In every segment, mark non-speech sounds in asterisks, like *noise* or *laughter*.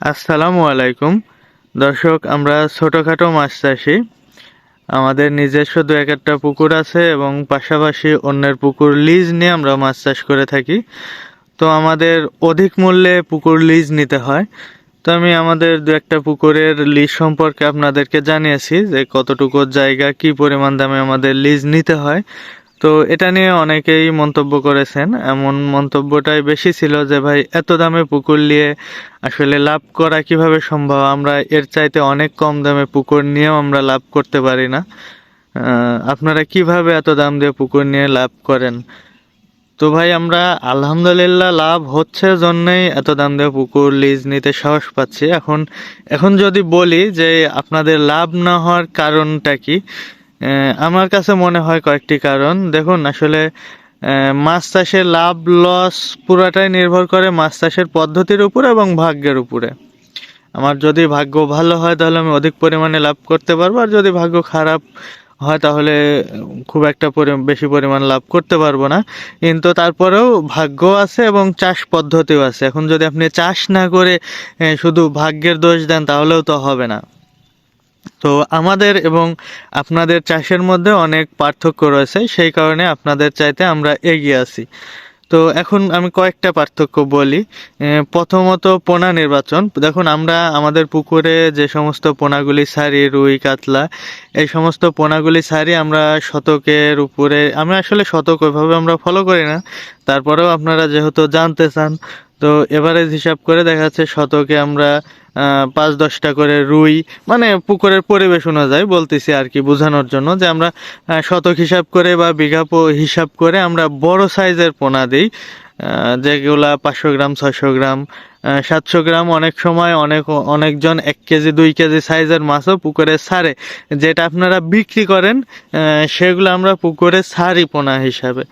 আসসালামু আলাইকুম। দর্শক, আমরা ছোটোখাটো মাছ চাষি। আমাদের নিজস্ব দু এক একটা পুকুর আছে এবং পাশাপাশি অন্যের পুকুর লিজ নিয়ে আমরা মাছ চাষ করে থাকি। তো আমাদের অধিক মূল্যে পুকুর লিজ নিতে হয়। তো আমি আমাদের দু একটা পুকুরের লিজ সম্পর্কে আপনাদেরকে জানিয়েছি যে কতটুকু জায়গা, কি পরিমাণ দামে আমাদের লিজ নিতে হয়। তো এটা নিয়ে অনেকেই মন্তব্য করেছেন। এমন মন্তব্যটাই বেশি ছিল যে, ভাই, এত দামে পুকুর নিয়ে আসলে লাভ করা কীভাবে সম্ভব? আমরা এর চাইতে অনেক কম দামে পুকুর নিয়েও আমরা লাভ করতে পারি না। আপনারা কীভাবে এত দাম দিয়ে পুকুর নিয়ে লাভ করেন? তো ভাই, আমরা আলহামদুলিল্লাহ লাভ হচ্ছে জন্যই এত দাম দিয়ে পুকুর লিজ নিতে সাহস পাচ্ছি। এখন এখন যদি বলি যে, আপনাদের লাভ না হওয়ার কারণটা কি আমার কাছে মনে হয় কয়েকটি কারণ। দেখুন, আসলে মাছ চাষের লাভ, লস পুরাটাই নির্ভর করে মাছ চাষের পদ্ধতির উপরে এবং ভাগ্যের উপরে। আমার যদি ভাগ্য ভালো হয়, তাহলে আমি অধিক পরিমাণে লাভ করতে পারব, আর যদি ভাগ্য খারাপ হয়, তাহলে খুব একটা বেশি পরিমাণ লাভ করতে পারব না। কিন্তু তারপরেও ভাগ্য আছে এবং চাষ পদ্ধতিও আছে। এখন যদি আপনি চাষ না করে শুধু ভাগ্যের দোষ দেন, তাহলেও তো হবে না। তো আমাদের এবং আপনাদের চাষের মধ্যে অনেক পার্থক্য রয়েছে, সেই কারণে আপনাদের চাইতে আমরা এগিয়ে আছি। তো এখন আমি কয়েকটা পার্থক্য বলি। প্রথমত পোনা নির্বাচন। দেখুন, আমরা আমাদের পুকুরে যে সমস্ত পোনাগুলি ছাড়ি রুই, কাতলা, এই সমস্ত পোনাগুলি ছাড়ি আমরা শতকের উপরে, আমি আসলে শতক ওইভাবে আমরা ফলো করি না। তারপরেও আপনারা যেহেতু জানতে চান, তো এভারেজ হিসাব করে দেখা যাচ্ছে শতকে আমরা পাঁচ দশটা করে রুই মানে পুকুরের পরিবেশ অনুযায়ী বলতেছি আর কি বোঝানোর জন্য যে আমরা শতক হিসাব করে বা বিঘা হিসাব করে আমরা বড় সাইজের পোনা দিই যেগুলা পাঁচশো গ্রাম, ছয়শো গ্রাম সাতশো গ্রাম অনেক সময় অনেক, অনেকজন এক কেজি, দুই কেজি সাইজের মাছও পুকুরে ছাড়ে। যেটা আপনারা বিক্রি করেন সেগুলো আমরা পুকুরে ছাড়ি পোনা হিসাবে।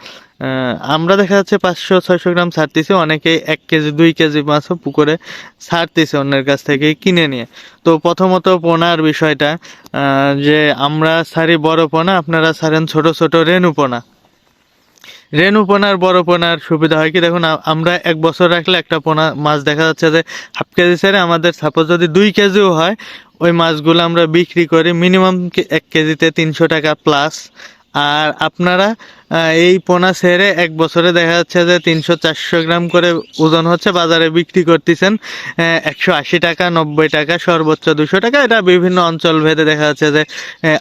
আমরা দেখা যাচ্ছে পাঁচশো, ছয়শো গ্রাম ছাড়তেছি অনেকেই এক কেজি, দুই কেজি মাছও পুকুরে ছাড়তেছে অন্যের কাছ থেকে কিনে নিয়ে। তো প্রথমত পোনার বিষয়টা যে আমরা ছাড়ি বড় পোনা, আপনারা ছাড়েন ছোট ছোট রেণু পোনা। রেণু পোনার বড় পোনার সুবিধা হয় কি? দেখুন আমরা এক বছর রাখলে একটা পোনা, মাছ দেখা যাচ্ছে যে হাফ কেজি ছেড়ে আমাদের সাপোজ যদি দুই কেজিও হয়, ওই মাছগুলো আমরা বিক্রি করি মিনিমাম এক কেজিতে তিনশো টাকা প্লাস আর আপনারা এই পোনা ছেড়ে এক বছরে দেখা যাচ্ছে যে তিনশো চারশো গ্রাম করে ওজন হচ্ছে, বাজারে বিক্রি করতেছেন একশো আশি টাকা, নব্বই টাকা, সর্বোচ্চ দুশো টাকা। এটা বিভিন্ন অঞ্চল ভেদে দেখা যাচ্ছে যে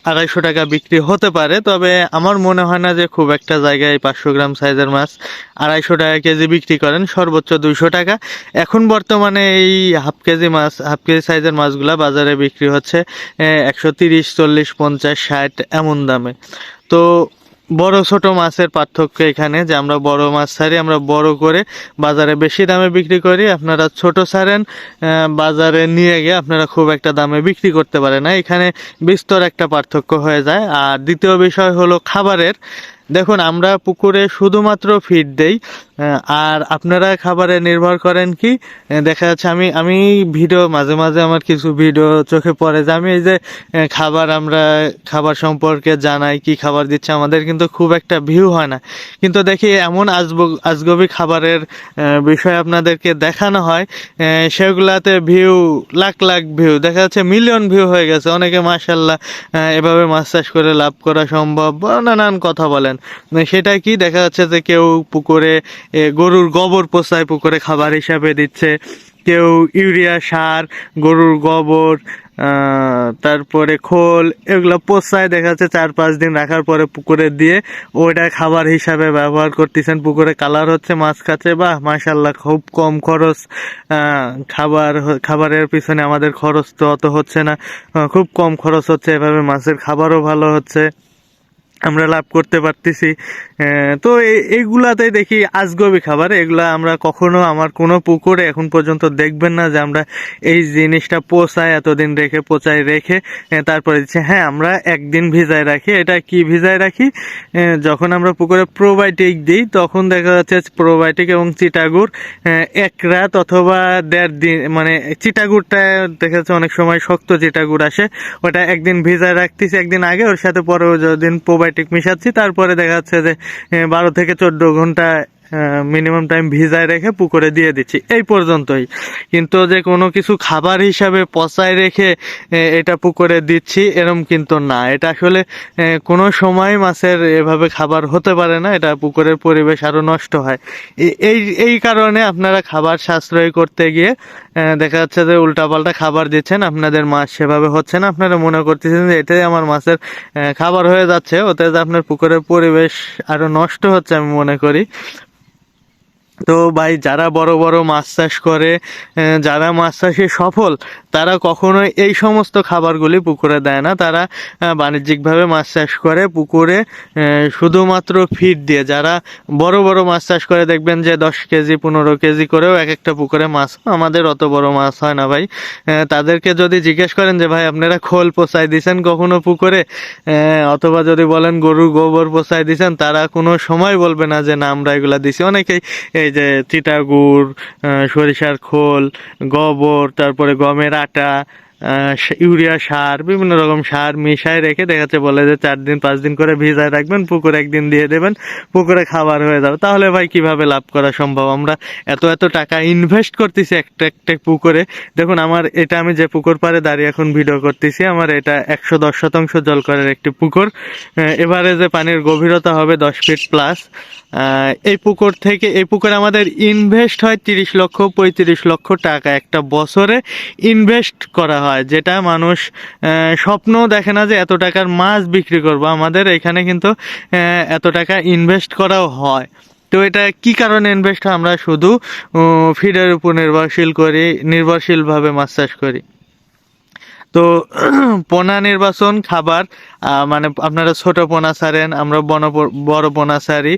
আড়াইশো টাকা বিক্রি হতে পারে। তবে আমার মনে হয় না যে খুব একটা জায়গায় পাঁচশো গ্রাম সাইজের মাছ আড়াইশো টাকা কেজি বিক্রি করেন, সর্বোচ্চ দুশো টাকা। এখন বর্তমানে এই হাফ কেজি মাছ, হাফ কেজি সাইজের মাছগুলা বাজারে বিক্রি হচ্ছে একশো তিরিশ, চল্লিশ, পঞ্চাশ, ষাট, এমন দামে। তো বড় ছোট মাছের পার্থক্য এখানে যে আমরা বড় মাছ ছাড়ি, আমরা বড় করে বাজারে বেশি দামে বিক্রি করি, আপনারা ছোট ছাড়েন বাজারে নিয়ে গিয়ে আপনারা খুব একটা দামে বিক্রি করতে পারেন না। এখানে বিস্তর একটা পার্থক্য হয়ে যায়। আর দ্বিতীয় বিষয় হলো খাবারের। দেখুন, আমরা পুকুরে শুধুমাত্র ফিড দেই আর আপনারা খাবারে নির্ভর করেন কি? দেখা যাচ্ছে আমি আমি ভিডিও মাঝে মাঝে আমার কিছু ভিডিও চোখে পড়ে যে আমি এই যে খাবার আমরা, খাবার সম্পর্কে জানাই, কি খাবার দিচ্ছে, আমাদের কিন্তু খুব একটা ভিউ হয় না। কিন্তু দেখি এমন আজব, আজগবি খাবারের বিষয় আপনাদেরকে দেখানো হয় সেগুলাতে ভিউ লাখ লাখ ভিউ দেখা যাচ্ছে মিলিয়ন ভিউ হয়ে গেছে। অনেকে মাসাল্লাহ এভাবে মাছ চাষ করে লাভ করা সম্ভব নানান কথা বলেন। সেটা কি দেখা যাচ্ছে যে কেউ পুকুরে গরুর গোবর পচায় পুকুরে খাবার হিসাবে দিচ্ছে। কেউ ইউরিয়া, সার, গরুর গোবর তারপরে খোল, এগুলো পচায় দেখা যাচ্ছে চার পাঁচ দিন রাখার পরে পুকুরে দিয়ে ওইটা খাবার হিসাবে ব্যবহার করতেছেন। পুকুরে কালার হচ্ছে, মাছ খাচ্ছে, বাহ মাশাল্লাহ খুব কম খরচ। খাবার খাবারের পিছনে আমাদের খরচ তো অত হচ্ছে না। খুব কম খরচ হচ্ছে এভাবে মাছের খাবারও ভালো হচ্ছে। আমরা লাভ করতে পারতেছি। তো এই- এইগুলাতে দেখি আজগবি খাবার। এগুলা আমরা কখনো আমার কোনো পুকুরে এখন পর্যন্ত দেখবেন না যে আমরা এই জিনিসটা পোষায় এতদিন রেখে পচায় রেখে তারপরে দিচ্ছে। হ্যাঁ আমরা একদিন ভিজায় রাখি। এটা কি ভিজায় রাখি? যখন আমরা পুকুরে প্রোবায়োটিক দিই তখন দেখা যাচ্ছে প্রোবায়োটিক এবং চিটাগুড় আহ, এক রাত অথবা দেড় দিন মানে চিটাগুড়টা দেখা যাচ্ছে অনেক সময় শক্ত চিটাগুড় আসে। ওটা একদিন ভিজায় রাখতেছি একদিন আগে ওর সাথে পরে দিন প্রোবায়োটিক মিশাচ্ছি। তারপরে দেখা যাচ্ছে যে বারো থেকে চোদ্দ ঘণ্টা মিনিমাম টাইম ভিজায় রেখে পুকুরে দিয়ে দিচ্ছি। এই পর্যন্তই। কিন্তু যে কোনো কিছু খাবার হিসাবে পচায় রেখে এটা পুকুরে দিচ্ছি, এরম কিন্তু না। এটা আসলে কোনো সময় মাছের এভাবে খাবার হতে পারে না, এটা পুকুরের পরিবেশ আরও নষ্ট হয়। এই এই কারণে আপনারা খাবার সাশ্রয় করতে গিয়ে দেখা যাচ্ছে যে উল্টাপাল্টা খাবার দিচ্ছেন। আপনাদের মাছ সেভাবে হচ্ছে না। আপনারা মনে করতেছেন যে এটাই আমার মাছের খাবার হয়ে যাচ্ছে। ওতে যে আপনার পুকুরের পরিবেশ আরও নষ্ট হচ্ছে আমি মনে করি। তো ভাই, যারা বড় বড় মাছ চাষ করে যারা মাছ চাষে সফল, তারা কখনোই এই সমস্ত খাবারগুলি পুকুরে দেয় না। তারা বাণিজ্যিকভাবে মাছ চাষ করে পুকুরে শুধুমাত্র ফিড দিয়ে। যারা বড় বড় মাছ চাষ করে, দেখবেন যে দশ কেজি, পনেরো কেজি করেও এক একটা পুকুরে মাছ, আমাদের অত বড় মাছ হয় না ভাই। তাদেরকে যদি জিজ্ঞেস করেন যে, ভাই, আপনারা খোল পোষায় দিছেন কখনো পুকুরে? অথবা যদি বলেন, গরু গোবর পোষায় দিছেন? তারা কোনো সময় বলবে না যে, না, আমরা এগুলা দিছি। অনেকেই এই যে চিতাগুড় সরিষার খোল গোবর তারপরে গমের আটা ইউরিয়া সার, বিভিন্ন রকম সার মিশায় রেখে দেখাচ্ছে বলে যে চার দিন, পাঁচ দিন করে ভিজায় রাখবেন, পুকুরে একদিন দিয়ে দেবেন, পুকুরে খাবার হয়ে যাবে। তাহলে ভাই কীভাবে লাভ করা সম্ভব? আমরা এত এত টাকা ইনভেস্ট করতেছি একটা একটা পুকুরে। দেখুন, আমার এটা আমি যে পুকুর পাড়ে দাঁড়িয়ে এখন ভিডিও করতেছি, আমার এটা একশো দশ শতাংশ জল করার একটি পুকুর। এবারে যে পানির গভীরতা হবে দশ ফিট প্লাস এই পুকুর থেকে, এই পুকুরে আমাদের ইনভেস্ট হয় তিরিশ লক্ষ পঁয়ত্রিশ লক্ষ টাকা একটা বছরে ইনভেস্ট করা হয়। যেটা মানুষ আহ, স্বপ্নও দেখে না যে এত টাকার মাছ বিক্রি করব। আমাদের এখানে কিন্তু এত টাকা ইনভেস্ট করাও হয়। তো এটা কি কারণে ইনভেস্ট হয়? আমরা শুধু ফিডের উপর নির্ভরশীল করি নির্ভরশীলভাবে মাছ চাষ করি। তো *clears throat* পোনা নির্বাচন খাবার মানে আপনারা ছোট পোনা ছাড়েন, আমরা বন বড় পোনা ছাড়ি।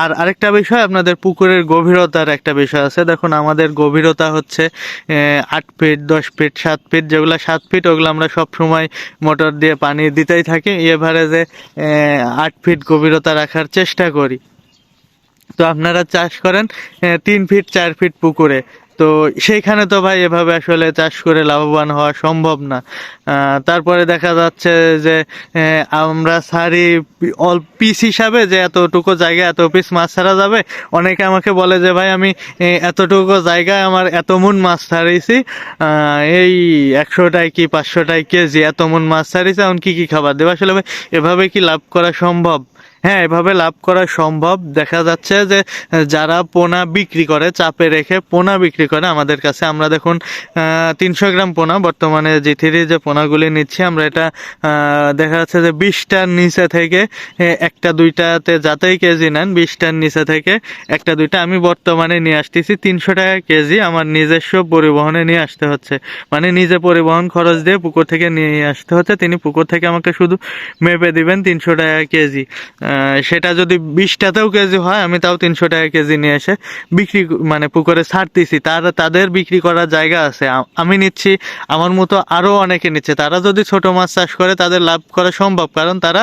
আর আরেকটা বিষয়, আপনাদের পুকুরের গভীরতার একটা বিষয় আছে। দেখুন, আমাদের গভীরতা হচ্ছে আট ফিট, দশ ফিট, সাত ফিট, যেগুলো সাত ফিট, ওগুলো আমরা সব সময় মোটর দিয়ে পানি দিতেই থাকি। এভারেজে আট ফিট গভীরতা রাখার চেষ্টা করি। তো আপনারা চাষ করেন তিন ফিট, চার ফিট পুকুরে। তো সেইখানে তো ভাই এভাবে আসলে চাষ করে লাভবান হওয়া সম্ভব না। তারপরে দেখা যাচ্ছে যে আমরা সারি অল পিস হিসাবে যে এতটুকু জায়গায় এত পিস মাছ ছাড়া যাবে, অনেকে আমাকে বলে যে, ভাই, আমি এতটুকু জায়গায় আমার এত মন মাছ ছাড়িয়েছি এই একশোটায় কি পাঁচশোটায় কেজি এত মন মাছ ছাড়িয়েছি, এখন কি কি খাবার দেবো? আসলে ভাই, এভাবে কি লাভ করা সম্ভব? হ্যাঁ এভাবে লাভ করা সম্ভব। দেখা যাচ্ছে যে, যারা পোনা বিক্রি করে, চাপে রেখে পোনা বিক্রি করে, আমাদের কাছে আমরা দেখুন তিনশো গ্রাম পোনা, বর্তমানে জি থ্রি যে পোনাগুলি নিচ্ছি, আমরা এটা দেখা যাচ্ছে যে বিশটার নিচে থেকে একটা দুইটাতে যাতেই কেজি নেন, বিশটার নিচে থেকে একটা দুইটা। আমি বর্তমানে নিয়ে আসতেছি তিনশো টাকা কেজি, আমার নিজস্ব পরিবহনে নিয়ে আসতে হচ্ছে। মানে নিজে পরিবহন খরচ দিয়ে পুকুর থেকে নিয়ে আসতে হচ্ছে, তিনি পুকুর থেকে আমাকে শুধু মেপে দিবেন তিনশো টাকা কেজি। সেটা যদি বিশটাতেও কেজি হয়, আমি তাও তিনশো টাকা কেজি নিয়ে এসে বিক্রি মানে পুকুরে ছাড়তেছি তার, তাদের বিক্রি করার জায়গা আছে। আমি নিচ্ছি, আমার মতো আরও অনেকে নিচ্ছে। তারা যদি ছোট মাছ চাষ করে, তাদের লাভ করা সম্ভব, কারণ তারা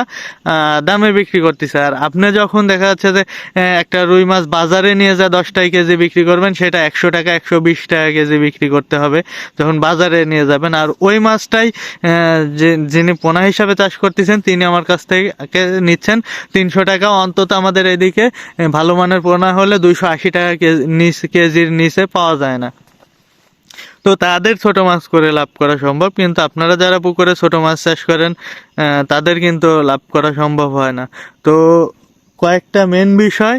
দামে বিক্রি করতেছে। আর আপনি যখন দেখা যাচ্ছে যে একটা রুই মাছ বাজারে নিয়ে যা দশটাই কেজি বিক্রি করবেন, সেটা একশো টাকা, একশো বিশ টাকা কেজি বিক্রি করতে হবে যখন বাজারে নিয়ে যাবেন। আর ওই মাছটাই যে, যিনি পোনা হিসাবে চাষ করতেছেন, তিনি আমার কাছ থেকে নিচ্ছেন তিনশো টাকা অন্তত আমাদের এদিকে ভালো মানের পোনা হলে দুইশো আশি টাকা কেজির নিচে পাওয়া যায় না। তো তাদের ছোট মাছ করে লাভ করা সম্ভব, কিন্তু আপনারা যারা পুকুরে ছোট মাছ চাষ করেন তাদের কিন্তু লাভ করা সম্ভব হয় না। তো কয়েকটা মেন বিষয়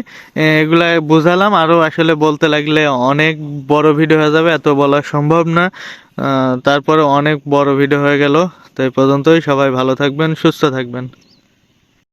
এগুলা বোঝালাম। আরও আসলে বলতে লাগলে অনেক বড় ভিডিও হয়ে যাবে, এত বলা সম্ভব না। তারপরে অনেক বড় ভিডিও হয়ে গেল। তো এই পর্যন্তই, সবাই ভালো থাকবেন, সুস্থ থাকবেন।